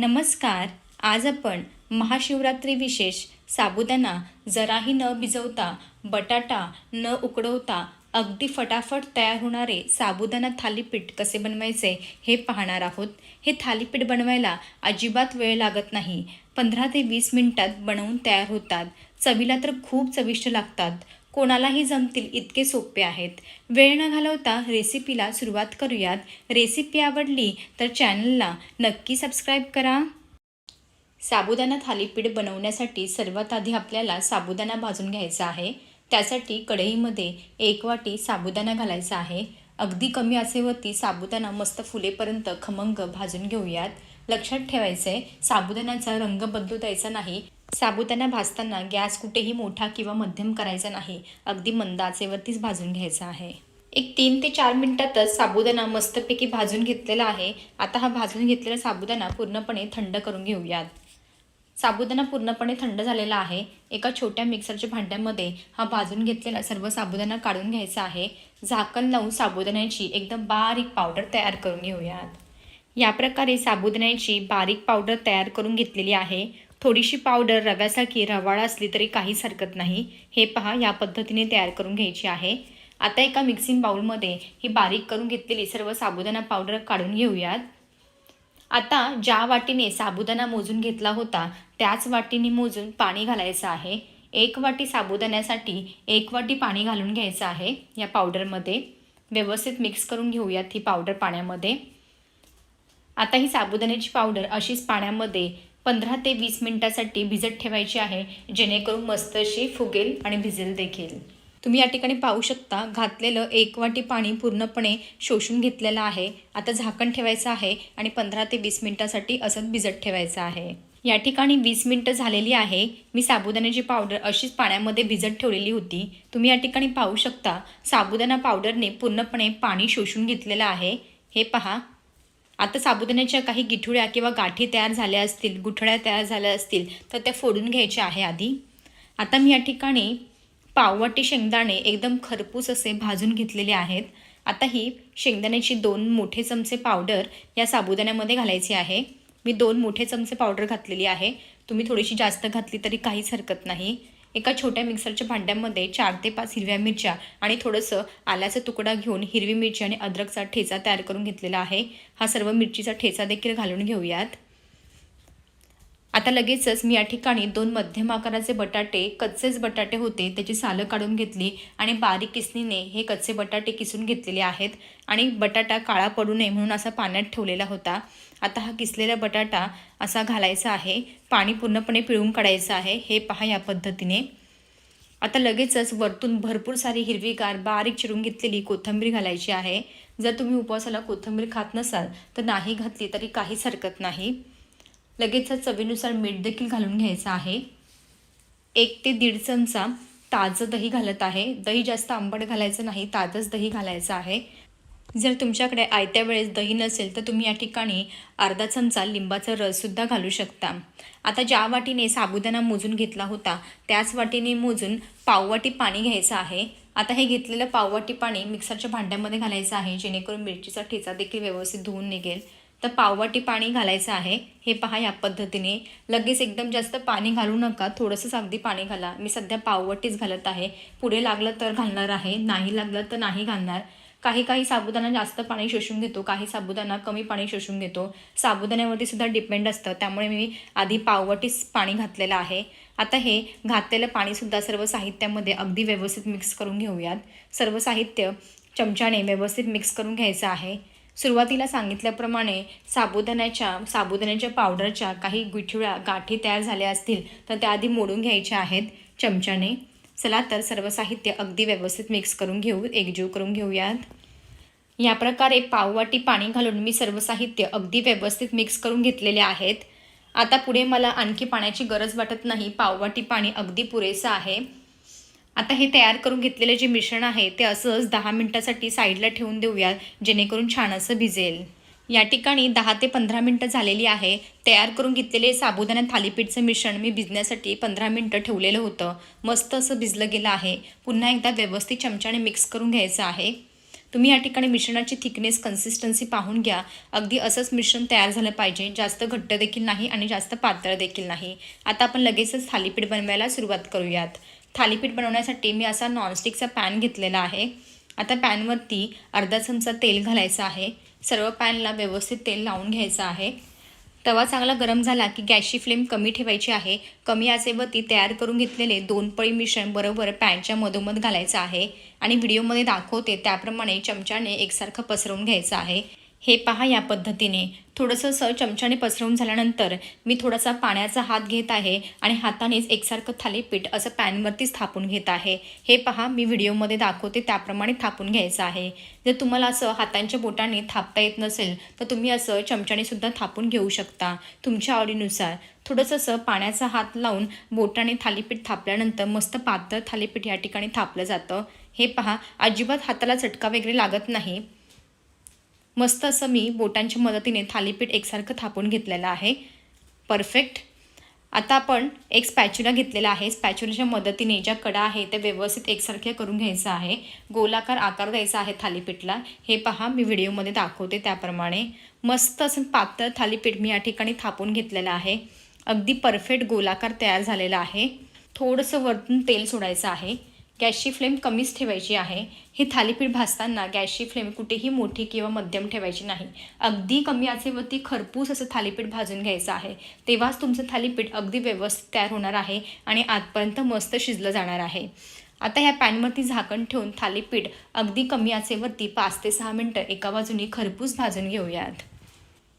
नमस्कार. आज आपण महाशिवरात्री विशेष साबुदाणा जराही न भिजवता बटाटा न उकडवता अगदी फटाफट तयार होणारे साबुदाणा थालीपीठ कसे बनवायचे हे पाहणार आहोत. हे थालीपीठ बनवायला अजिबात वेळ लागत नाही. पंधरा ते वीस मिनिटात बनवून तयार होतात. चवीला तर खूप चविष्ट लागतात. कोणालाही जमतील इतके सोपे आहेत. वेळ न घालवता रेसिपीला सुरुवात करूयात. रेसिपी आवडली तर चॅनलला नक्की सबस्क्राईब करा. साबुदाणा थालीपीठ बनवण्यासाठी सर्वात आधी आपल्याला साबुदाणा भाजून घ्यायचा आहे. त्यासाठी कढईमध्ये एक वाटी साबुदाणा घालायचा आहे. अगदी कमी आचेवरती साबुदाणा मस्त फुलेपर्यंत खमंग भाजून घेऊयात. लक्षात ठेवायचं आहे साबुदाण्याचा रंग बदलू द्यायचा नाही. साबुदाणा भाजताना गॅस कुठेही मोठा किंवा मध्यम करायचा नाही. अगदी मंद आचेवरतीच भाजून घ्यायचा आहे. एक तीन ते चार मिनिटातच साबुदाणा मस्तपैकी भाजून घेतलेला आहे. आता हा भाजून घेतलेला साबुदाणा पूर्णपणे थंड करून घेऊयात. साबुदाणा पूर्णपणे थंड झालेला आहे. एका छोट्या मिक्सरच्या भांड्यामध्ये हा भाजून घेतलेला सर्व साबुदाणा काढून घ्यायचा आहे. झाकण लावून साबुदाण्याची एकदम बारीक पावडर तयार करून घेऊयात. या प्रकारे साबुदाण्याची बारीक पावडर तयार करून घेतलेली आहे. थोडीशी पावडर रव्यासारखी रवाळ असली तरी काहीच हरकत नाही. हे पहा या पद्धतीने तयार करून घ्यायची आहे. आता एका मिक्सिंग बाउलमध्ये ही बारीक करून घेतलेली सर्व साबुदाणा पावडर काढून घेऊयात. आता ज्या वाटीने साबुदाणा मोजून घेतला होता त्याच वाटीने मोजून पाणी घालायचं आहे. एक वाटी साबुदाण्यासाठी एक वाटी पाणी घालून घ्यायचं आहे या पावडरमध्ये. व्यवस्थित मिक्स करून घेऊयात ही पावडर पाण्यामध्ये. आता ही साबुदाण्याची पावडर अशीच पाण्यामध्ये पंधरा ते वीस मिनटासाठी भिजत ठेवायची आहे जेणेकरून मस्त अशी फुगेल आणि भिजेल देखील. तुम्ही या ठिकाणी पाहू शकता घातलेलं एक वाटी पाणी पूर्णपणे शोषून घेतलेलं आहे. आता झाकण ठेवायचं आहे आणि पंधरा ते वीस मिनटासाठी असंच भिजत ठेवायचं आहे. या ठिकाणी वीस मिनटं झालेली आहे. मी साबुदाण्याची पावडर अशीच पाण्यामध्ये भिजत ठेवलेली होती. तुम्ही या ठिकाणी पाहू शकता साबुदाणा पावडरने पूर्णपणे पाणी शोषून घेतलेलं आहे. हे पहा. आता साबुदाण्याच्या काही गिठुळ्या किंवा गाठी तयार झाल्या असतील गुठळ्या तयार झाल्या असतील तर त्या फोडून घ्यायच्या आहे आधी. आता मी या ठिकाणी पाववाटी शेंगदाणे एकदम खरपूस असे भाजून घेतलेले आहेत. आता ही शेंगदाण्याची दोन मोठे चमचे पावडर या साबुदाण्यामध्ये घालायची आहे. मी दोन मोठे चमचे पावडर घातलेली आहे. तुम्ही थोडीशी जास्त घातली तरी काहीच हरकत नाही. एका छोट्या मिक्सरच्या भांड्यामध्ये चार ते पाच हिरव्या मिरच्या आणि थोडंसं आल्याचा तुकडा घेऊन हिरवी मिरची आणि अद्रकचा ठेचा तयार करून घेतलेला आहे. हा सर्व मिरचीचा ठेचा देखील घालून घेऊयात. आता लगेचच मी या ठिकाणी दोन मध्यम आकाराचे बटाटे कच्चेच बटाटे होते त्याची सालं काढून घेतली आणि बारीक किसणीने हे कच्चे बटाटे किसून घेतलेले आहेत. आणि बटाटा काळा पडू नये म्हणून असा पाण्यात ठेवलेला होता. आता हा किसलेला बटाटा असा घालायचा आहे. पाणी पूर्णपणे पिळून काढायचं आहे. हे पहा या पद्धतीने. आता लगेचच वरतून भरपूर सारी हिरवीगार बारीक चिरून घेतलेली कोथिंबीर घालायची आहे. जर तुम्ही उपवासाला कोथिंबीर खात नसाल तर नाही घातली तरी काहीच हरकत नाही. लगेचच चवीनुसार मीठ देखील घालून घ्यायचं आहे. एक ते दीड चमचा ताजं दही घालत आहे. दही जास्त आंबट घालायचं नाही ताजंच दही घालायचं आहे. जर तुमच्याकडे आयत्या वेळेस दही नसेल तर तुम्ही या ठिकाणी अर्धा चमचा लिंबाचा रससुद्धा घालू शकता. आता ज्या वाटीने साबुदाणा मोजून घेतला होता त्याच वाटीने मोजून पाववाटी पाणी घ्यायचं आहे. आता हे घेतलेलं पाववाटी पाणी मिक्सरच्या भांड्यामध्ये घालायचं आहे जेणेकरून मिरचीचा ठेचा देखील व्यवस्थित धुवून निघेल. तर पाववाटी पाणी घालायचं आहे. हे पहा या पद्धतीने. लगेच एकदम जास्त पाणी घालू नका. थोडंसंच अगदी पाणी घाला. मी सध्या पाववाटीच घालत आहे. पुढे लागलं तर घालणार आहे. नाही लागलं तर नाही घालणार. काही काही साबुदाणा जास्त पाणी शोषून घेतो. काही साबुदाणा कमी पाणी शोषून घेतो. साबुदाण्यावरती सुद्धा डिपेंड असतं. त्यामुळे मी आधी पाववाटीच पाणी घातलेलं आहे. आता हे घातलेलं पाणीसुद्धा सर्व साहित्यामध्ये अगदी व्यवस्थित मिक्स करून घेऊयात. सर्व साहित्य चमच्याने व्यवस्थित मिक्स करून घ्यायचं आहे. सुरुवातीला सांगितल्याप्रमाणे साबुदाण्याच्या साबुदाण्याच्या पावडरच्या काही गुठळ्या गाठी तयार झाल्या असतील तर त्या आधी मोडून घ्यायच्या आहेत चमच्याने. चला तर सर्व साहित्य अगदी व्यवस्थित मिक्स करून घेऊ एकजीव करून घेऊयात. या प्रकारे पाववाटी पाणी घालून मी सर्व साहित्य अगदी व्यवस्थित मिक्स करून घेतलेले आहेत. आता पुढे मला आणखी पाण्याची गरज वाटत नाही. पाववाटी पाणी अगदी पुरेसं आहे. आता हे तयार करून घेतलेले जे मिश्रण आहे ते असंच दहा मिनटासाठी साईडला ठेवून देऊयात जेणेकरून छान असं भिजेल. या ठिकाणी दहा ते पंधरा मिनटं झालेली आहे. तयार करून घेतलेले साबुदाणा थालीपीठचं मिश्रण मी भिजण्यासाठी पंधरा मिनटं ठेवलेलं होतं. मस्त असं भिजलं गेलं आहे. पुन्हा एकदा व्यवस्थित चमच्याने मिक्स करून घ्यायचं आहे. तुम्ही या ठिकाणी मिश्रणाची थिकनेस कन्सिस्टन्सी पाहून घ्या. अगदी असंच मिश्रण तयार झालं पाहिजे. जास्त घट्ट देखील नाही आणि जास्त पातळ देखील नाही. आता आपण लगेचच थालीपीठ बनवायला सुरुवात करूयात. थालीपीठ बनवण्यासाठी मी असा नॉनस्टिकचा पॅन घेतलेला आहे. आता पॅनवरती अर्धा चमचा तेल घालायचं आहे. सर्व पॅनला व्यवस्थित तेल लावून घ्यायचं आहे. तवा चांगला गरम झाला की गॅसची फ्लेम कमी ठेवायची आहे. कमी आचेवरती तयार करून घेतलेले दोन पळी मिश्रण बरोबर पॅनच्या मधोमध घालायचं आहे. आणि व्हिडिओमध्ये दाखवते त्याप्रमाणे चमच्याने एकसारखं पसरवून घ्यायचं आहे. हे पहा या पद्धतीने. थोडंसं स चमच्याने पसरवून झाल्यानंतर मी थोडासा पाण्याचा हात घेत आहे आणि हातानेच एकसारखं थालीपीठ असं पॅनवरतीच थापून घेत आहे. हे पहा मी व्हिडिओमध्ये दाखवते त्याप्रमाणे थापून घ्यायचं आहे. जर तुम्हाला असं हातांच्या बोटाने थापता येत नसेल तर तुम्ही असं चमच्याने सुद्धा थापून घेऊ शकता तुमच्या आवडीनुसार. थोडंसं असं पाण्याचा हात लावून बोटाने थालीपीठ थापल्यानंतर मस्त पातळ थालीपीठ या ठिकाणी थापलं जातं. हे पहा अजिबात हाताला चटका वगैरे लागत नाही. मस्त असं मी बोटांच्या मदतीने थालीपीठ एकसारखं थापून घेतलेलं आहे. परफेक्ट आता आपण एक स्पॅच्युला घेतलेला आहे. स्पॅच्युलाच्या मदतीने ज्या कडा आहे त्या व्यवस्थित एकसारख्या करून घ्यायचं आहे. गोलाकार आकार द्यायचा आहे थालीपीठला. हे पहा मी व्हिडिओमध्ये दाखवते त्याप्रमाणे. मस्त असं पातळ थालीपीठ मी या ठिकाणी थापून घेतलेलं आहे. अगदी परफेक्ट गोलाकार तयार झालेला आहे. थोडंसं वरतून तेल सोडायचं आहे. गॅसची फ्लेम कमीच ठेवायची आहे. हे थालीपीठ भाजताना गॅसची फ्लेम कुठेही मोठी किंवा मध्यम ठेवायची नाही. अगदी कमी आचेवरती खरपूस असं थालीपीठ भाजून घ्यायचं आहे. तेव्हाच तुमचं थालीपीठ अगदी व्यवस्थित तयार होणार आहे आणि आतपर्यंत मस्त शिजलं जाणार आहे. आता ह्या पॅनवरती झाकण ठेवून थालीपीठ अगदी कमी आचेवरती पाच ते सहा मिनटं एका बाजूनी खरपूस भाजून घेऊयात.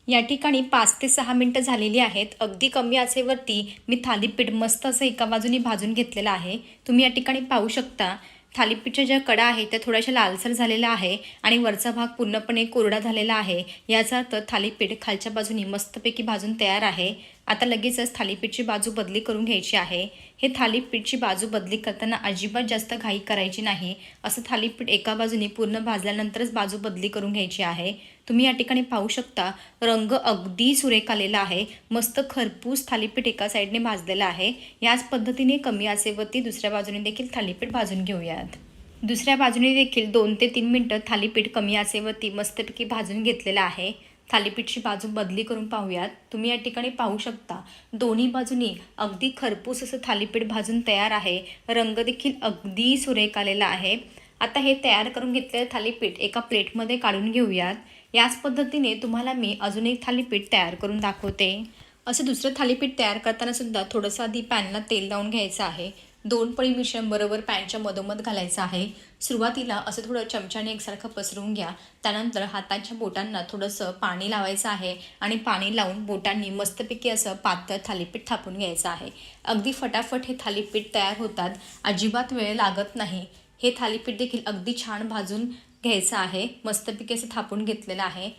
या ठिकाणी पाच ते सहा मिनटं झालेली आहेत. अगदी कमी आचेवरती मी थालीपीठ मस्त असं एका बाजूनी भाजून घेतलेलं आहे. तुम्ही या ठिकाणी पाहू शकता थालीपीठच्या ज्या कडा आहेत त्या थोड्याशा लालसर झालेल्या आहे आणि वरचा भाग पूर्णपणे कोरडा झालेला आहे. याचा अर्थ थालीपीठ खालच्या बाजूनी मस्तपैकी भाजून तयार आहे. आता लगेचच थालीपीठची बाजू बदली करून घ्यायची आहे. हे थालीपीठची बाजू बदली करताना अजिबात जास्त घाई करायची नाही. असं थालीपीठ एका बाजूने पूर्ण भाजल्यानंतरच बाजू बदली करून घ्यायची आहे. तुम्ही या ठिकाणी पाहू शकता रंग अगदी सुरेख आलेला आहे. मस्त खरपूस थालीपीठ एका साईडने भाजलेलं आहे. याच पद्धतीने कमी आचेवरती दुसऱ्या बाजूने देखील थालीपीठ भाजून घेऊयात. दुसऱ्या बाजूने देखील दोन ते तीन मिनटं थालीपीठ कमी आचेवरती मस्तपैकी भाजून घेतलेलं आहे. थालीपीठची बाजू बदली करून पाहूयात. तुम्ही या ठिकाणी पाहू शकता दोन्ही बाजूनी अगदी खरपूस असं थालीपीठ भाजून तयार आहे. रंग देखील अगदी सुरेख आलेला आहे. आता हे तयार करून घेतलेलं थालीपीठ एका प्लेटमध्ये काढून घेऊयात. याच पद्धतीने तुम्हाला मी अजून एक थालीपीठ तयार करून दाखवते. असं दुसरं थालीपीठ तयार करताना सुद्धा थोडंसं आधी पॅनला तेल लावून घ्यायचं आहे. दोन पळी मिश्रण बरोबर पॅनच्या मधोमध घालायचं आहे. सुरुवातीला असं थोडं चमच्याने एकसारखं पसरवून घ्या. त्यानंतर हाताच्या बोटांना थोडंसं पाणी लावायचं आहे आणि पाणी लावून बोटांनी मस्तपैकी असं पातळ थालीपीठ थापून घ्यायचं आहे. अगदी फटाफट हे थालीपीठ तयार होतात. अजिबात वेळ लागत नाही. हे थालीपीठ देखील अगदी छान भाजून घ्यायचं आहे. मस्तपैकी असं थापून घेतलेलं आहे.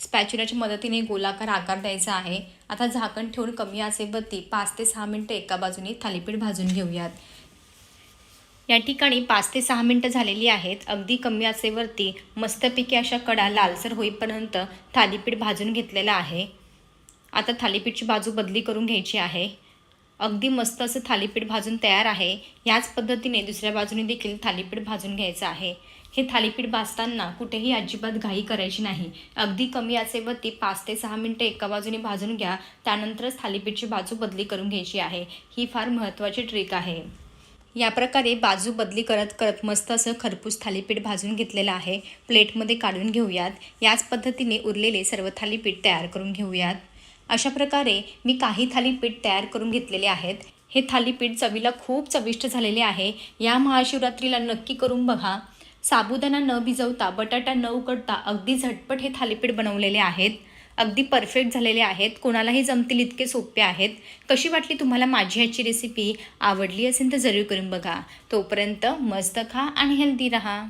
स्पॅच्युलाच्या मदतीने गोलाकार आकार द्यायचा आहे. आता झाकण ठेवून कमी आचेवरती पाच ते सहा मिनटं एका बाजूने थालीपीठ भाजून घेऊयात. या ठिकाणी पाच ते सहा मिनटं झालेली आहेत. अगदी कमी आचेवरती मस्तपैकी अशा कडा लालसर होईपर्यंत थालीपीठ भाजून घेतलेलं आहे. आता थालीपीठची बाजू बदली करून घ्यायची आहे. अगदी मस्त असं थालीपीठ भाजून तयार आहे. याच पद्धतीने दुसऱ्या बाजूने देखील थालीपीठ भाजून घ्यायचं आहे. हे थालीपीठ भाजताना कुठेही अजिबात घाई करायची नाही. अगदी कमी आचेवरती पाच ते सहा मिनटं एका बाजूने भाजून घ्या. त्यानंतरच थालीपीठची बाजू बदली करून घ्यायची आहे. ही फार महत्त्वाची ट्रिक आहे. या प्रकारे बाजू बदली करत करत मस्त असं खरपूस थालीपीठ भाजून घेतलेलं आहे. प्लेटमध्ये काढून घेऊयात. याच पद्धतीने उरलेले सर्व थालीपीठ तयार करून घेऊयात. अशा प्रकारे मी काही थालीपीठ तयार करून घेतलेले आहेत. हे थालीपीठ चवीला खूप चविष्ट झालेले आहे. या महाशिवरात्रीला नक्की करून बघा. साबुदाणा न भिजवता बटाटा न उकडता अगदी झटपट हे थालीपीठ बनवलेले आहेत. अगदी परफेक्ट झालेले आहेत. कोणालाही जमतील इतके सोपे आहेत. कशी वाटली तुम्हाला माझी ह्याची रेसिपी आवडली असेल तर जरूर करून बघा. तोपर्यंत मस्त खा आणि हेल्दी राहा.